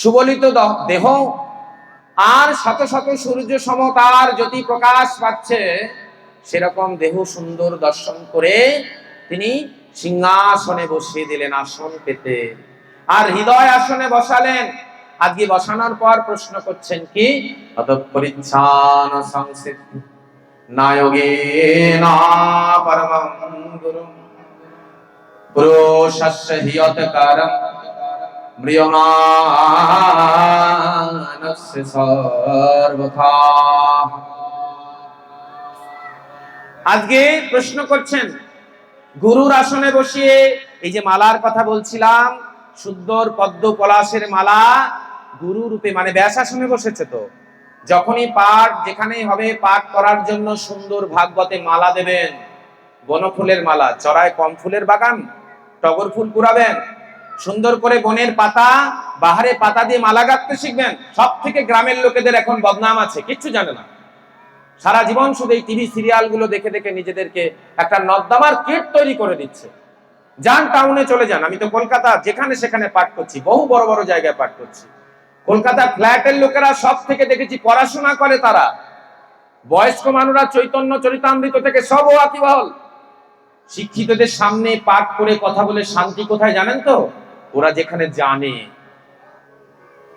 সুবলিত দেহ, আর শত শত সূর্য সম তার জ্যোতি প্রকাশ পাচ্ছে, সেরকম দেহ সুন্দর দর্শন করে তিনি সিংহাসনে বসিয়ে দিলেন আসন পেতে। আর হৃদয় আসনে বসালেন। আজকে বসানোর পর প্রশ্ন করছেন কি? পরমং গুরু। আজকে প্রশ্ন করছেন, গুরুর আসনে বসিয়ে এই যে মালার কথা বলছিলাম, সুন্দর পদ্ম পলাশের মালা গুরু রূপে মানে ব্যাস আসনে বসেছে তো। যখনই পাঠ যেখানেই হবে, পাঠ করার জন্য সুন্দর ভাগবতে মালা দেবেন। বনফুলের মালা, চড়ায় কম ফুলের বাগান, টগর ফুল কুড়াবেন সুন্দর করে বনের পাতা, বাহারে পাতা দিয়ে মালা গাঁথতে শিখবেন। সব থেকে গ্রামের লোকেদের এখন বদনাম আছে, কিচ্ছু জানে না। সারা জীবন শুধু এই টিভি সিরিয়ালগুলো দেখে দেখে নিজেদেরকে একটা নর্দমার কিট তৈরি করে দিচ্ছে। যান টাউনে চলে যান, আমি তো কলকাতা যেখানে সেখানে পাঠ করছি, বহু বড় বড় জায়গায় পাঠ করছি। কলকাতা ফ্ল্যাটের লোকেরা সব থেকে দেখেছি পড়াশোনা করে তারা। বয়স্ক মানুষরা চৈতন্য চরিতামৃত থেকে সব ওয়াকিবহল শিক্ষিতদের সামনে পাঠ করে কথা বলে শান্তি কোথায় জানেন তো? ওরা যেখানে জানে।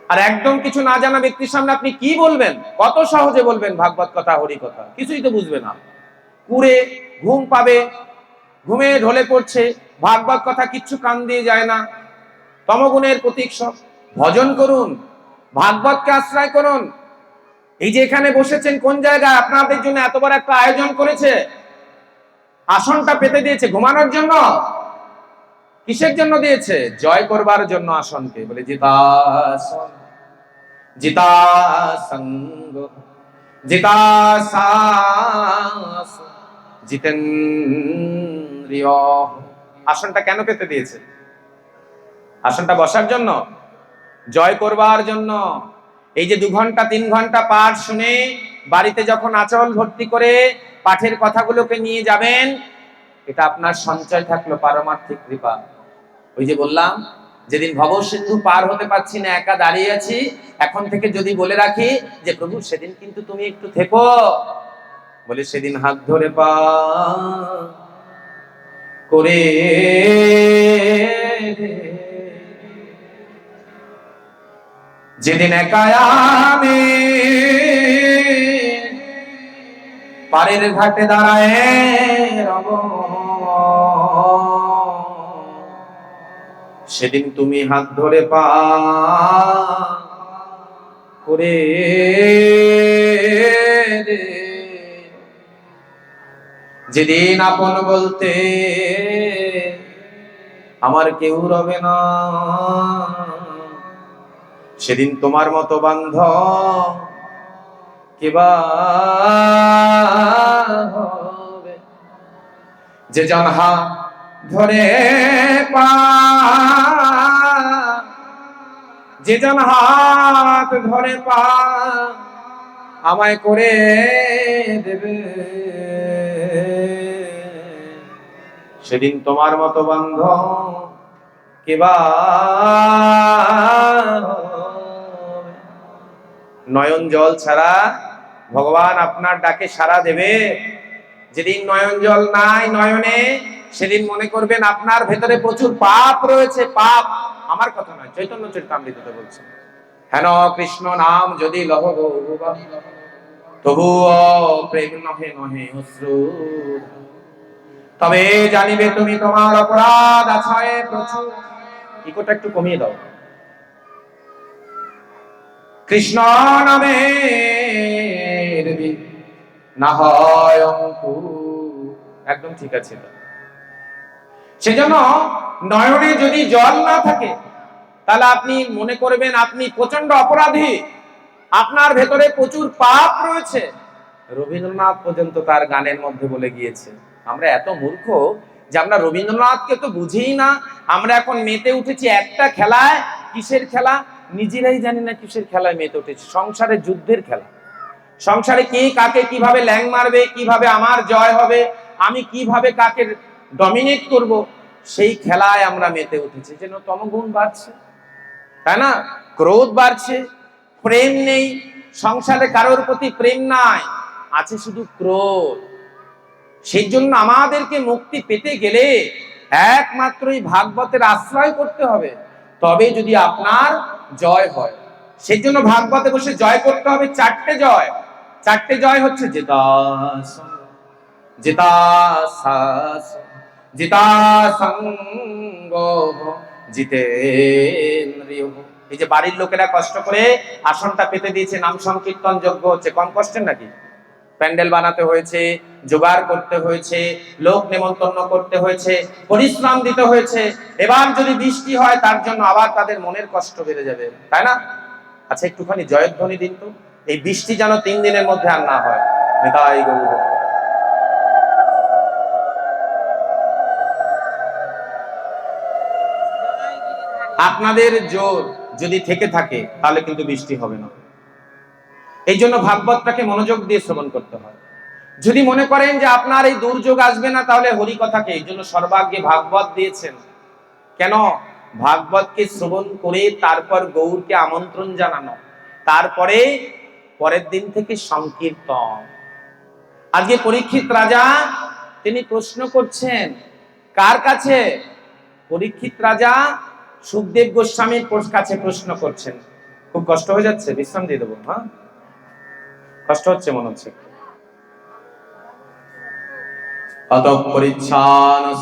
আর একদম কিছু না জানা ব্যক্তির সামনে আপনি কি বলবেন? কত সহজে বলবেন ভাগবত কথা, হরি কথা? কিছুই তো বুঝবে না। কুড়ে ঘুম পাবে, ঘুমে ঢলে পড়ছে, ভাগবত কথা কিচ্ছু কান দিয়ে যায় না। তমগুণের প্রতীক সব। ভজন করুন, ভাগবতকে আশ্রয় করুন। এই যে এখানে বসেছেন, কোন জায়গায়? আপনাদের জন্য এত বড় একটা আয়োজন করেছে। আসনটা পেতে দিয়েছে। ঘুমানোর জন্য? কিসের জন্য দিয়েছে? জয় করবার জন্য আসনকে। বলে জিতাসন জিতাসঙ্গ জিতাসাস জিতেন্দ্রিয় আসনটা কেন পেতে দিয়েছে? আসনটা বসার জন্য? জয় করবার জন্য? এই যে দু ঘণ্টা তিন ঘণ্টা পাঠ শুনে বাড়িতে যখন আচরণ ভর্তি করে পাঠের কথাগুলোকে নিয়ে যাবেন, এটা আপনার সঞ্চয় থাকল, পারমার্থিক কৃপা। ওই যে বললাম, যেদিন ভব সিন্ধু পার হতে পারছি না, একা দাঁড়িয়ে আছি, এখন থেকে যদি বলে রাখি যে, প্রভু, সেদিন কিন্তু তুমি একটু থেকো। বলে, সেদিন হাত ধরে পা করে যেদিন একা আমি পারের ঘাটে দাঁড়ায় রব সেদিন তুমি হাত ধরে পা করে। যেদিন আপন বলতে আমার কেউ রবে না সেদিন তোমার মতো বান্ধ হবে যে জনহা ধরে পা যে হাত ধরে পা আমায় করে দেবে সেদিন তোমার মতো বান্ধ কেবা? নয়ন জল ছাড়া ভগবান আপনার ডাকে সাড়া দেবে যেদিন নয়ন জল নাই নয়নে সেদিন মনে করবেন আপনার ভেতরে প্রচুর পাপ রয়েছে, পাপ। আমার কথা নয়, চৈতন্য চরিতামৃততে বলছে। হেন কৃষ্ণ নাম যদি লহ তবুও প্রেম নহে নহে অশ্রু। তবে জানিবে তুমি তোমার অপরাধ আছে প্রচুর। ইকোটা একটু কমিয়ে দাও। কৃষ্ণ নামে না হয় অঙ্কুর। একদম ঠিক আছে। সেজন্য নয়নে যদি জল না থাকে, তাহলে আপনি মনে করবেন আপনি প্রচণ্ড অপরাধী। আপনার ভেতরে প্রচুর পাপ রয়েছে। রবীন্দ্রনাথ পর্যন্ত তার গানের মধ্যে বলে গিয়েছে, আমরা এত মূর্খ যে আমরা রবীন্দ্রনাথকে তো বুঝিই না। আমরা এখন মেতে উঠেছি একটা খেলায়, কিসের খেলা? নিজেরাই জানি না কিসের খেলায় মেতে উঠেছি। সংসারে যুদ্ধের খেলা। সংসারে কে কাকে কীভাবে ল্যাং মারবে, কীভাবে আমার জয় হবে, আমি কীভাবে কাকে ডমিনেট করব, সেই খেলায় আমরা মেতে উঠেছি। যেন তমগুণ বাড়ছে। তাই না? ক্রোধ বাড়ছে, প্রেম নেই, সংসারে কারোর প্রতি প্রেম নাই, আছে শুধু ক্রোধ। সেই জন্য আমাদেরকে মুক্তি পেতে গেলে একমাত্রই ভাগবতের আশ্রয় করতে হবে। তবে যদি আপনার জয় হয়, সেই জন্য ভাগবতে বসে জয় করতে হবে চারটে জয়। চারটে জয় হচ্ছে জেতা জেতা জিতা সঙ্গ এই যে বাড়ির লোকেরা কষ্ট করে আসনটা পেতে দিয়েছে, নাম সংকীর্তন যোগ্য হচ্ছে। কম কষ্টের নাকি? প্যান্ডেল বানাতে হয়েছে, জোগাড় করতে হয়েছে, লোক নেমন্তন্ন করতে হয়েছে, পরিশ্রম দিতে হয়েছে। এবার যদি বৃষ্টি হয়, তার জন্য আবার তাদের মনের কষ্ট বেড়ে যাবে, তাই না? আচ্ছা একটুখানি জয়ধ্বনি দিন তো। এই বৃষ্টি যেন তিন দিনের মধ্যে আর না হয়। নিতাই গৌর আপনাদের জোর যদি থেকে থাকে, তাহলে কিন্তু বৃষ্টি হবে না। এই জন্য ভাগবতটাকে মনোযোগ দিয়ে শ্রবণ করতে হয়। যদি মনে করেন যে আপনার এই দুর্যোগ আসবে না, তাহলে হরি কথাকে এই জন্য সর্বাগ্যে ভাগবত দিয়েছেন। কেন? ভাগবতকে শ্রবণ করে তারপর গৌরকে আমন্ত্রণ জানানো। তারপরে পরের দিন থেকে সংকীর্তন। আজকে পরীক্ষিত রাজা, তিনি প্রশ্ন করছেন, কার কাছে? পরীক্ষিত রাজা সুখদেব গোস্বামীর কাছে প্রশ্ন করছেন। খুব কষ্ট হয়ে যাচ্ছে, বিশ্রাম দিয়ে দেবো হ্যাঁ? কষ্ট হচ্ছে, মনে হচ্ছে। অত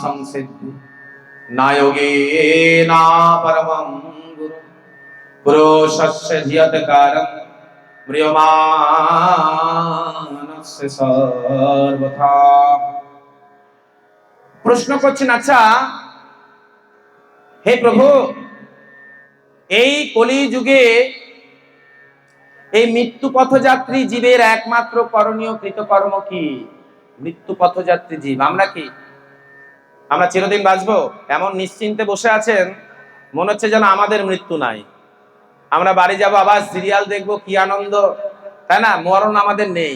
সংসিদ্ধি না পরমং গুরু। পুরুষস্য ধিয়তকারম ম্রিয়মানস্য সর্বথা। প্রশ্ন করছেন আচ্ছা হে প্রভু, এই কলি যুগে এই মৃত্যু পথযাত্রী জীবের একমাত্র করণীয় কৃতকর্ম কি? মৃত্যু পথযাত্রী জীব। আমরা কি? আমরা চিরদিন বাঁচবো? এমন নিশ্চিন্তে বসে আছেন, মনে হচ্ছে যেন আমাদের মৃত্যু নাই। আমরা বাড়ি যাব, আবার সিরিয়াল দেখব, কি আনন্দ। তাই না? মরণ আমাদের নেই।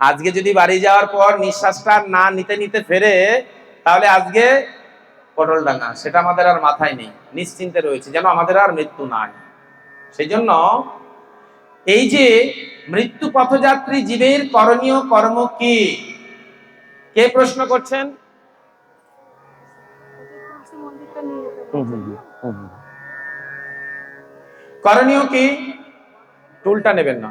আজকে যদি বাড়ি যাওয়ার পর নিঃশ্বাসটা না নিতে নিতে ফেরে, তাহলে আজকে পটল ডাঙা সেটা আমাদের আর মাথায় নেই, নিশ্চিন্তে রয়েছে যেন আমাদের আর মৃত্যু নাই। সেই জন্য এই যে মৃত্যু পথযাত্রী জীবের করণীয় কর্ম কি? কে প্রশ্ন করছেন। করণীয় কি? টুলটা নেবেন না।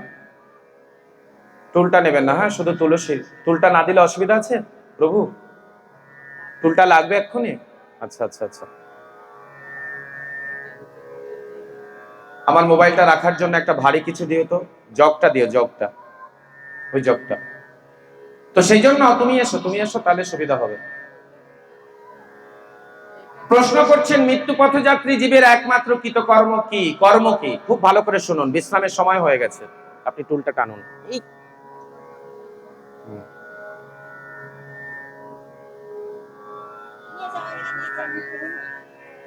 টুলটা নেবেন না হ্যাঁ শুধু তুলসী টুলটা না দিলে অসুবিধা আছে? প্রভু, টুলটা লাগবে এক্ষুনি? আচ্ছা আচ্ছা আচ্ছা। আমার মোবাইলটা রাখার জন্য একটা ভারী কিছু দিও তো। জগটা দিও জগটা। ওই জগটা। তো সেই জন্য তুমি এসো তুমি এসো তাহলে সুবিধা হবে। প্রশ্ন করছেন মৃত্যু পথযাত্রী জীবের একমাত্র কৃতকর্ম কি? কর্ম কি? খুব ভালো করে শুনুন বিশ্রামের সময় হয়ে গেছে। আপনি টুলটা টানুন। এই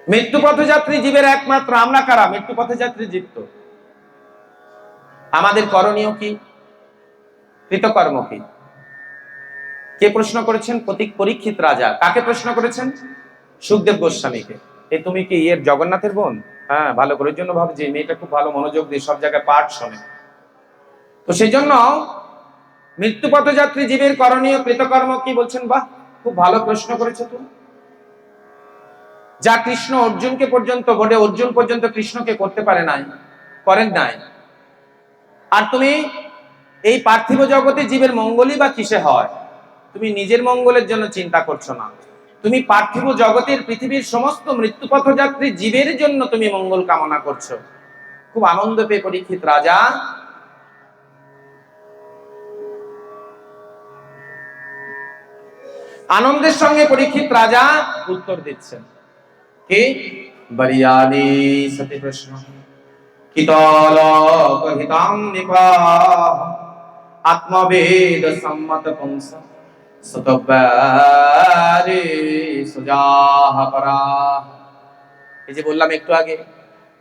মৃত্যু পথযাত্রী জীবের একমাত্র, আমরা কারা? মৃত্যু পথযাত্রী জীব তো। আমাদের করণীয় কি? কৃতকর্ম কি? কে প্রশ্ন করেছেন? প্রতীক পরীক্ষিত রাজা। কাকে প্রশ্ন করেছেন? সুখদেব গোস্বামীকে। এই তুমি কি ইয়ের জগন্নাথের বোন? হ্যাঁ ভালো করে জন্য ভাবছি, মেয়েটা খুব ভালো মনোযোগ দিয়ে সব জায়গায় পাঠ শোনে। তো সেই জন্য মৃত্যু পথযাত্রী জীবের করণীয় কৃতকর্ম কি বলছেন? বাহ, খুব ভালো প্রশ্ন করেছ তুমি। যা কৃষ্ণ অর্জুনকে পর্যন্ত বলে, অর্জুন পর্যন্ত কৃষ্ণকে করতে পারে নাই, করেন নাই। আর তুমি এই পার্থিব জগতে জীবের মঙ্গলই বা কিসে হয়? তুমি নিজের মঙ্গলের জন্য চিন্তা করছ না। তুমি পার্থিব জগতের পৃথিবীর সমস্ত মৃত্যু পথযাত্রী জীবের জন্য তুমি মঙ্গল কামনা করছ। খুব আনন্দ পেয়ে পরীক্ষিত রাজা। আনন্দের সঙ্গে পরীক্ষিত রাজা উত্তর দিচ্ছেন। কে? বরিয়াদি সতি প্রশ্ন কিতলক হিতাং নিপাহ। আত্মবেদ সম্মত পুংস। সুতব্যারে সুজাহ পরা এই যে বললাম একটু আগে,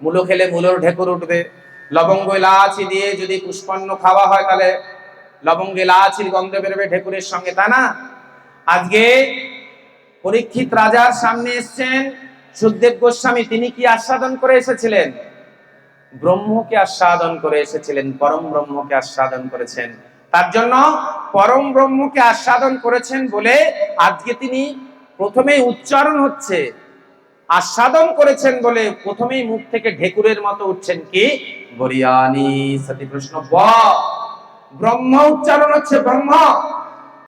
মূলো খেলে মূলোর ঢেকুর উঠবে। লবঙ্গ এলাচি দিয়ে যদি পুষ্পন্ন খাওয়া হয় তাহলে লবঙ্গ এলাচির গন্ধ বেরোবে ঢেকুরের সঙ্গে তা না? আজকে পরীক্ষিত রাজার সামনে এসছেন সুখদেব গোস্বামী, তিনি কি আস্বাদন করে এসেছিলেন? ব্রহ্মকে আস্বাদন করে এসেছিলেন, পরম ব্রহ্মকে আস্বাদন করেছেন। তার জন্য পরম ব্রহ্মকে আস্বাদন করেছেন বলে আজকে তিনি প্রথমেই উচ্চারণ হচ্ছে। আস্বাদন করেছেন বলে প্রথমেই মুখ থেকে ঢেকুরের মতো উঠছেন কি? বরিয়ানি সতী প্রশ্ন ব্রহ্ম উচ্চারণ হচ্ছে ব্রহ্ম।